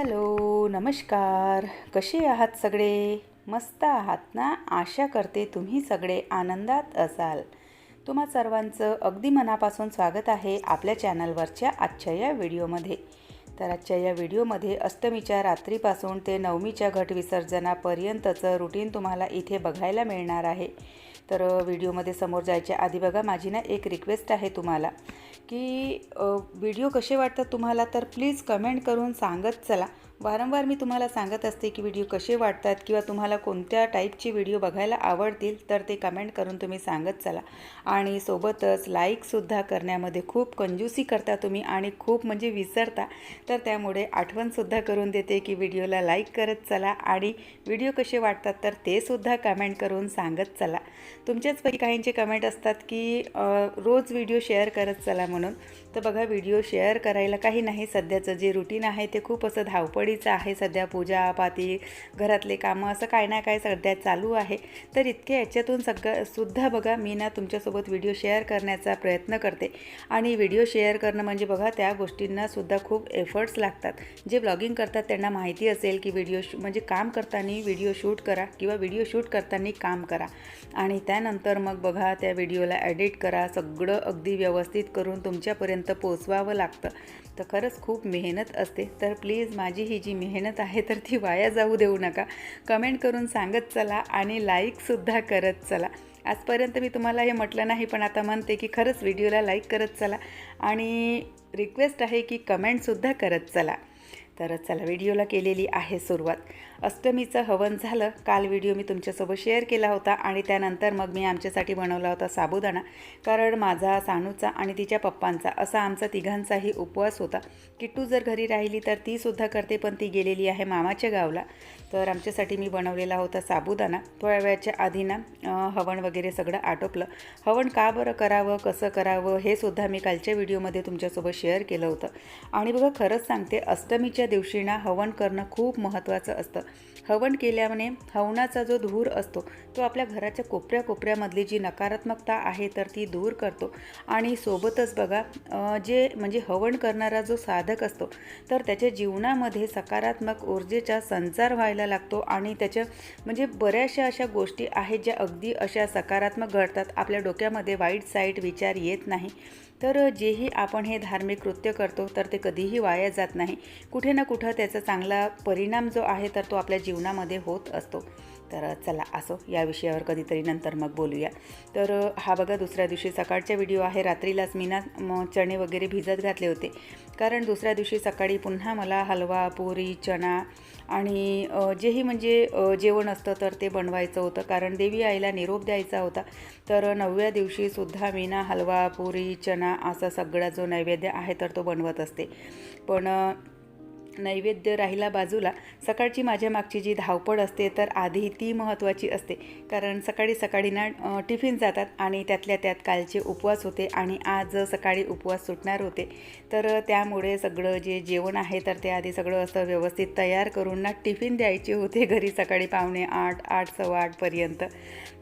Hello नमस्कार. कसे आहात सगळे? मस्त आहात ना? आशा करते तुम्ही सगळे आनंदात असाल. तुम्हा सर्वांचं अगदी मनापासून स्वागत आहे आपल्या चॅनलवरच्या आजच्या या व्हिडिओमध्ये. तर आजच्या या व्हिडिओमध्ये अष्टमीच्या रात्रीपासून ते नवमीच्या घट विसर्जनापर्यंतचं रुटीन तुम्हाला इथे बघायला मिळणार आहे. तर व्हिडिओमध्ये समोर जायच्या आधी बघा माझी ना एक रिक्वेस्ट आहे तुम्हाला. की व्हिडिओ कसे वाटतात तुम्हाला तर प्लीज कमेंट करून सांगत चला. वारंवार मी तुम्हाला सांगत असते की व्हिडिओ कसे वाटतात किंवा तुम्हाला कोणत्या टाईपचे व्हिडिओ बघायला आवडतील तर ते कमेंट करून तुम्ही सांगत चला. आणि सोबतच लाईकसुद्धा करण्यामध्ये खूप कंजूसी करता तुम्ही आणि खूप म्हणजे विसरता. तर त्यामुळे आठवणसुद्धा करून देते की व्हिडिओला लाईक करत चला आणि व्हिडिओ कसे वाटतात तर ते सुद्धा कमेंट करून सांगत चला. तुमच्याचपैकी काहींचे कमेंट असतात की रोज व्हिडिओ शेअर करत चला म्हणून. तर बघा व्हिडिओ शेअर करायला काही नाही. सध्याचं जे रुटीन आहे ते खूप असं धावपळीचं आहे सध्या पूजा पाती घरातले कामं असं काय ना काय सध्या चालू आहे. तर इतके याच्यातून सगळं सुद्धा बघा मी ना तुमच्यासोबत व्हिडिओ शेअर करण्याचा प्रयत्न करते. आणि व्हिडिओ शेअर करणं म्हणजे बघा त्या गोष्टींना सुद्धा खूप एफर्ट्स लागतात. जे ब्लॉगिंग करतात त्यांना माहिती असेल की व्हिडिओ शू म्हणजे काम करताना व्हिडिओ शूट करा किंवा व्हिडिओ शूट करताना काम करा. आणि त्यानंतर मग बघा त्या व्हिडिओला एडिट करा सगळं अगदी व्यवस्थित करून तुमच्यापर्यंत पोचवावं लागतं. तर खरंच खूप मेहनत असते. तर प्लीज माझी ही जी मेहनत आहे तर ती वाया जाऊ देऊ नका. कमेंट करून सांगत चला आणि लाईकसुद्धा करत चला. आजपर्यंत मी तुम्हाला हे म्हटलं नाही पण आता म्हणते की खरंच व्हिडिओला लाईक करत चला. आणि रिक्वेस्ट आहे की कमेंटसुद्धा करत चला. तर चला व्हिडिओला केलेली आहे सुरुवात. अष्टमीचं हवन झालं काल व्हिडिओ मी तुमच्यासोबत शेअर केला होता आणि त्यानंतर मग मी आमच्यासाठी बनवला होता साबुदाणा. कारण माझा सानूचा आणि तिच्या पप्पांचा असा आमचा तिघांचाही उपवास होता. किट्टू जर घरी राहिली तर तीसुद्धा करते पण ती गेलेली आहे मामाच्या गावला. तर आमच्यासाठी मी बनवलेला होता साबुदाणा. थोड्या वेळाच्या आधी ना हवन वगैरे सगळं आटोपलं. हवन का बरं करावं कसं करावं हे सुद्धा मी कालच्या व्हिडिओमध्ये तुमच्यासोबत शेअर केलं होतं. आणि बघा खरंच सांगते अष्टमीच्या दिवशी ना हवन करणं खूप महत्त्वाचं असतं. हवन केल्याने हवनाचा जो धूर असतो तो आपल्या घराच्या कोपऱ्या कोपऱ्यामधली जी नकारात्मकता आहे तर ती दूर करतो. आणि सोबतच बघा जे म्हणजे हवन करणारा जो साधक असतो तर त्याच्या जीवनामध्ये सकारात्मक ऊर्जेचा संचार व्हायला लागतो आणि त्याच्या म्हणजे बऱ्याचशा अशा गोष्टी आहेत ज्या अगदी अशा सकारात्मक घडतात. आपल्या डोक्यामध्ये वाईट साईट विचार येत नाही. तर जेही आपण हे धार्मिक कृत्य करतो तर ते कधीही वाया जात नाही. कुठे ना कुठं त्याचा चांगला परिणाम जो आहे तर तो आपल्या जीवनामध्ये होत असतो. तर चला असो या विषयावर कधीतरी नंतर मग बोलूया. तर हा बघा दुसऱ्या दिवशी सकाळचा व्हिडिओ आहे. रात्रीलाच मी ना चणे वगैरे भिजत घातले होते. कारण दुसऱ्या दिवशी सकाळी पुन्हा मला हलवा पुरी चणा आणि जेही म्हणजे जेवण असतं तर ते बनवायचं होतं. कारण देवी आईला निरोप द्यायचा होता. तर नवव्या दिवशीसुद्धा मी ना हलवा पुरी चणा असा सगळा जो नैवेद्य आहे तर तो बनवत असते. पण नैवेद्य राहिला बाजूला. सकाळची माझ्या मागची जी धावपळ असते तर आधी ती महत्त्वाची असते. कारण सकाळी सकाळी ना टिफिन जातात आणि त्यातल्या त्यात कालचे उपवास होते आणि आज सकाळी उपवास सुटणार होते. तर त्यामुळे सगळं जे जेवण आहे तर ते आधी सगळं असं व्यवस्थित तयार करून ना टिफिन द्यायचे होते घरी सकाळी पावणे आठ आठ सव्वा आठपर्यंत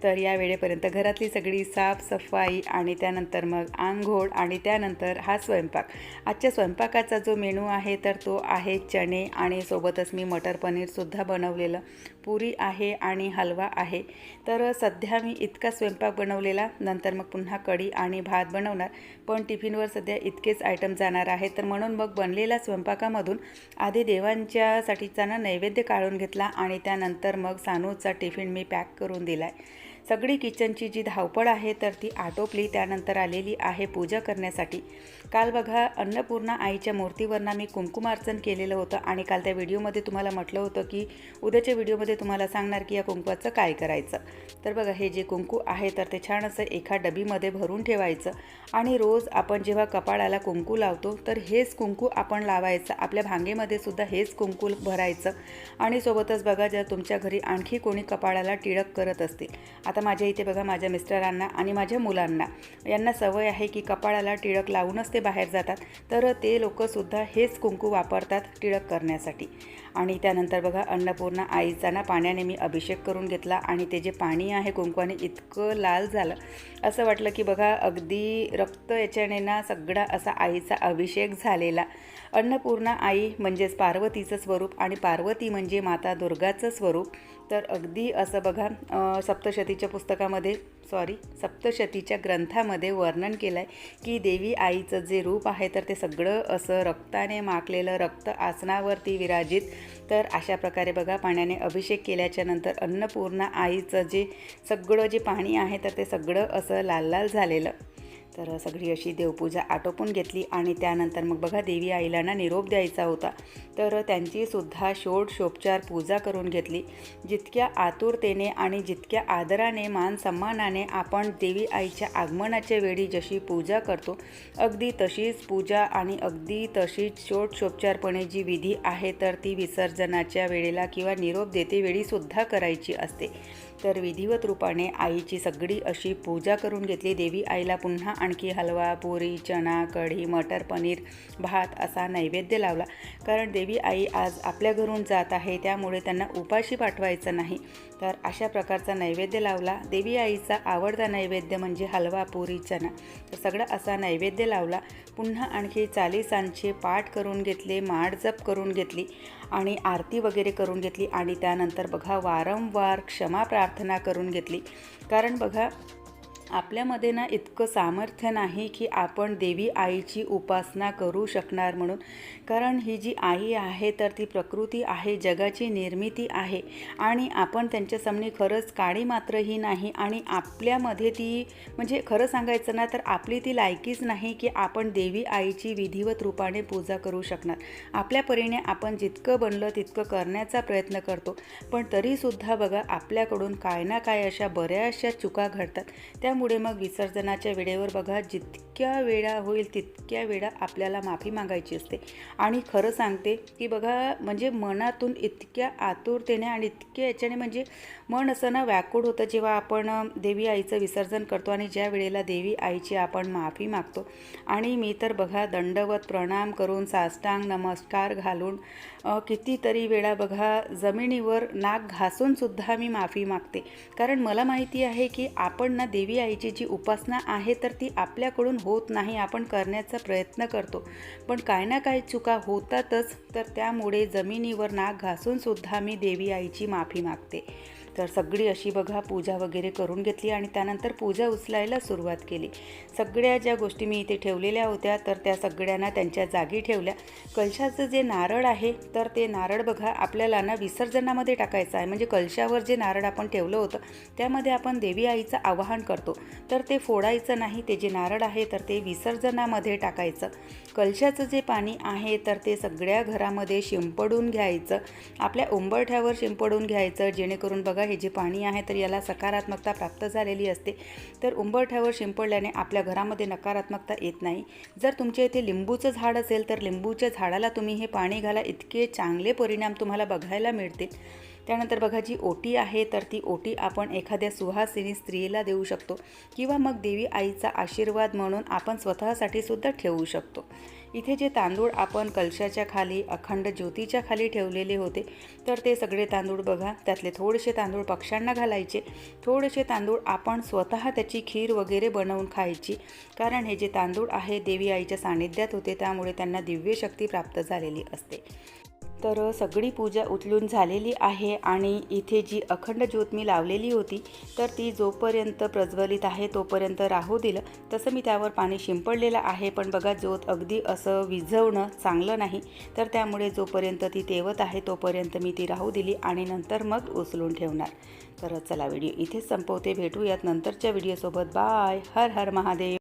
तर या वेळेपर्यंत घरातली सगळी साफसफाई आणि त्यानंतर मग आंघोळ आणि त्यानंतर हा स्वयंपाक. आजच्या स्वयंपाकाचा जो मेनू आहे तर तो आहे चणे आणि सोबतच मी मटर पनीरसुद्धा बनवलेलं. पुरी आहे आणि हलवा आहे. तर सध्या मी इतका स्वयंपाक बनवलेला नंतर मग पुन्हा कढी आणि भात बनवणार. पण टिफिनवर सध्या इतकेच आयटम जाणार आहेत. तर म्हणून मग बनलेल्या स्वयंपाकामधून आधी देवांच्यासाठीचा ना नैवेद्य काढून घेतला आणि त्यानंतर मग सानूचा टिफिन मी पॅक करून दिला आहे सगळी किचनची जी धावपळ आहे तर ती आटोपली. त्यानंतर आलेली आहे पूजा करण्यासाठी. काल बघा अन्नपूर्णा आईच्या मूर्तीवरनं मी कुंकुमार्चन केलेलं होतं आणि काल त्या व्हिडिओमध्ये तुम्हाला म्हटलं होतं की उद्याच्या व्हिडिओमध्ये तुम्हाला सांगणार की या कुंकवाचं काय करायचं. तर बघा हे जे कुंकू आहे तर ते छान असं एका डबीमध्ये भरून ठेवायचं आणि रोज आपण जेव्हा कपाळाला कुंकू लावतो तर हेच कुंकू आपण लावायचं. आपल्या भांगेमध्ये सुद्धा हेच कुंकू भरायचं. आणि सोबतच बघा जर तुमच्या घरी आणखी कोणी कपाळाला टिळक करत असतील. आता आता माझ्या इथे बघा माझ्या मिस्टरांना आणि माझ्या मुलांना. यांना सवय आहे की कपाळाला टिळक लावूनच ते बाहेर जातात. तर ते लोकंसुद्धा हेच कुंकू वापरतात टिळक करण्यासाठी. आणि त्यानंतर बघा अन्नपूर्णा आईचा ना पाण्याने मी अभिषेक करून घेतला आणि ते जे पाणी आहे कुंकवाने इतकं लाल झालं. असं वाटलं की बघा अगदी रक्त याच्याने ना सगळा असा आईचा अभिषेक झालेला. अन्नपूर्णा आई म्हणजेच पार्वतीचं स्वरूप आणि पार्वती म्हणजे माता दुर्गाचं स्वरूप. तर अगदी असं बघा सप्तशतीच्या पुस्तकामध्ये सॉरी सप्तशतीच्या ग्रंथामध्ये वर्णन केलं आहे की देवी आईचं जे रूप आहे तर ते सगळं असं रक्ताने माकलेलं रक्त आसनावरती विराजित. तर अशा प्रकारे बघा पाण्याने अभिषेक केल्याच्यानंतर अन्नपूर्णा आईचं जे सगळं जे पाणी आहे तर ते सगळं असं लाल लाल झालेलं. तर सगळी अशी देवपूजा आटोपून घेतली आणि त्यानंतर मग बघा देवी आईला ना निरोप द्यायचा होता. तर त्यांचीसुद्धा षोडशोपचार पूजा करून घेतली. जितक्या आतुरतेने आणि जितक्या आदराने मान सन्मानाने आपण देवी आईच्या आगमनाच्या वेळी जशी पूजा करतो अगदी तशीच पूजा आणि अगदी तशीच षोडशोपचारपणे जी विधी आहे तर ती विसर्जनाच्या वेळेला किंवा निरोप देते वेळीसुद्धा करायची असते. तर विधिवत रूपाने आईची सगळी अशी पूजा करून घेतली. देवी आईला पुन्हा आणखी हलवा पुरी चणा कढी मटर पनीर भात असा नैवेद्य लावला. कारण देवी आई आज आपल्या घरून जात आहे त्यामुळे त्यांना उपाशी पाठवायचं नाही. तर अशा प्रकारचा नैवेद्य लावला. देवी आईचा आवडता नैवेद्य म्हणजे हलवा पुरी चणा. तर सगळं असा नैवेद्य लावला. पुन्हा आणखी चालीसांचे पाठ करून घेतले माडजप करून घेतली. आणि आरती वगैरे करून घेतली आणि त्यानंतर बघा वारंवार क्षमा प्रार्थना करून घेतली. कारण बघा आपल्यामध्ये ना इतकं सामर्थ्य नाही की आपण देवी आईची उपासना करू शकणार म्हणून. कारण ही जी आई आहे तर ती प्रकृती आहे जगाची निर्मिती आहे. आणि आपण त्यांच्यासमोर खरंच काळी मात्रही नाही आणि आपल्यामध्ये ती म्हणजे खरं सांगायचं ना तर आपली ती लायकीच नाही की आपण देवी आईची विधिवत रूपाने पूजा करू शकणार. आपल्या परीने आपण जितकं बनलं तितकं करण्याचा प्रयत्न करतो. पण तरीसुद्धा बघा आपल्याकडून काय ना काय अशा बऱ्याचशा चुका घडतात. त्या त्यामुळे मग विसर्जनाच्या वेळेवर बघा जितक्या वेळा होईल तितक्या वेळा आपल्याला माफी मागायची असते. आणि खरं सांगते की बघा म्हणजे मनातून इतक्या आतुरतेने आणि इतक्या याच्याने म्हणजे मन असं ना व्याकुळ होतं जेव्हा आपण देवी आईचं विसर्जन करतो आणि ज्या वेळेला देवी आईची आपण माफी मागतो. आणि मी तर बघा दंडवत प्रणाम करून साष्टांग नमस्कार घालून कितीतरी वेळा बघा जमिनीवर नाक घासूनसुद्धा मी माफी मागते. कारण मला माहिती आहे की आपण ना देवी आई आईची जी उपासना आहे तर ती आपल्याकडून होत नाही. आपण करण्याचा प्रयत्न करतो. पण काय ना काय चुका होतातच तर त्यामुळे जमिनीवर नाक घासूनसुद्धा मी देवी आईची माफी मागते. तर सगळी अशी बघा पूजा वगैरे करून घेतली आणि त्यानंतर पूजा उचलायला सुरुवात केली. सगळ्या ज्या गोष्टी मी इथे ठेवलेल्या होत्या तर त्या सगळ्यांना त्यांच्या जागी ठेवल्या. कलशाचं जे नारळ आहे तर ते नारळ बघा आपल्याला ना विसर्जनामध्ये टाकायचं आहे. म्हणजे कलशावर जे नारळ आपण ठेवलं होतं त्यामध्ये आपण देवी आईचं आवाहन करतो. तर ते फोडायचं नाही ते जे नारळ आहे तर ते विसर्जनामध्ये टाकायचं. कलशाचं जे पाणी आहे तर ते सगळ्या घरामध्ये शिंपडून घ्यायचं. आपल्या उंबरठ्यावर शिंपडून घ्यायचं जेणेकरून बघा हे जे पाणी आहे तर याला सकारात्मकता प्राप्त झालेली असते. तर उंबरठ्यावर शिंपडल्याने आपल्या घरामध्ये नकारात्मकता येत नाही. जर तुमच्या इथे लिंबूचं झाड असेल तर लिंबूच्या झाडाला तुम्ही हे पाणी घाला. इतके चांगले परिणाम तुम्हाला बघायला मिळतील. त्यानंतर बघा जी ओटी आहे तर ती ओटी आपण एखाद्या सुहासिनी स्त्रीला देऊ शकतो किंवा मग देवी आईचा आशीर्वाद म्हणून आपण स्वतःसाठी सुद्धा ठेवू शकतो. इथे जे तांदूळ आपण कलशाच्या खाली अखंड ज्योतीच्या खाली ठेवलेले होते तर ते सगळे तांदूळ बघा त्यातले थोडेसे तांदूळ पक्ष्यांना घालायचे. थोडेसे तांदूळ आपण स्वतः त्याची खीर वगैरे बनवून खायची कारण हे जे तांदूळ आहे देवी आईच्या सानिध्यात होते त्यामुळे त्यांना दिव्य शक्ती प्राप्त झालेली असते. तर सगळी पूजा उचलून झालेली आहे आणि इथे जी अखंड ज्योत मी लावलेली होती तर ती जोपर्यंत प्रज्वलित आहे तोपर्यंत राहू दिलं. तसं मी त्यावर पाणी शिंपडलेलं आहे पण बघा ज्योत अगदी असं विझवणं चांगलं नाही. तर त्यामुळे जोपर्यंत ती तेवत आहे तोपर्यंत मी ती राहू दिली आणि नंतर मग उचलून ठेवणार. तर चला व्हिडिओ इथेच संपवते. भेटूयात नंतरच्या व्हिडिओसोबत. बाय. हर हर महादेव.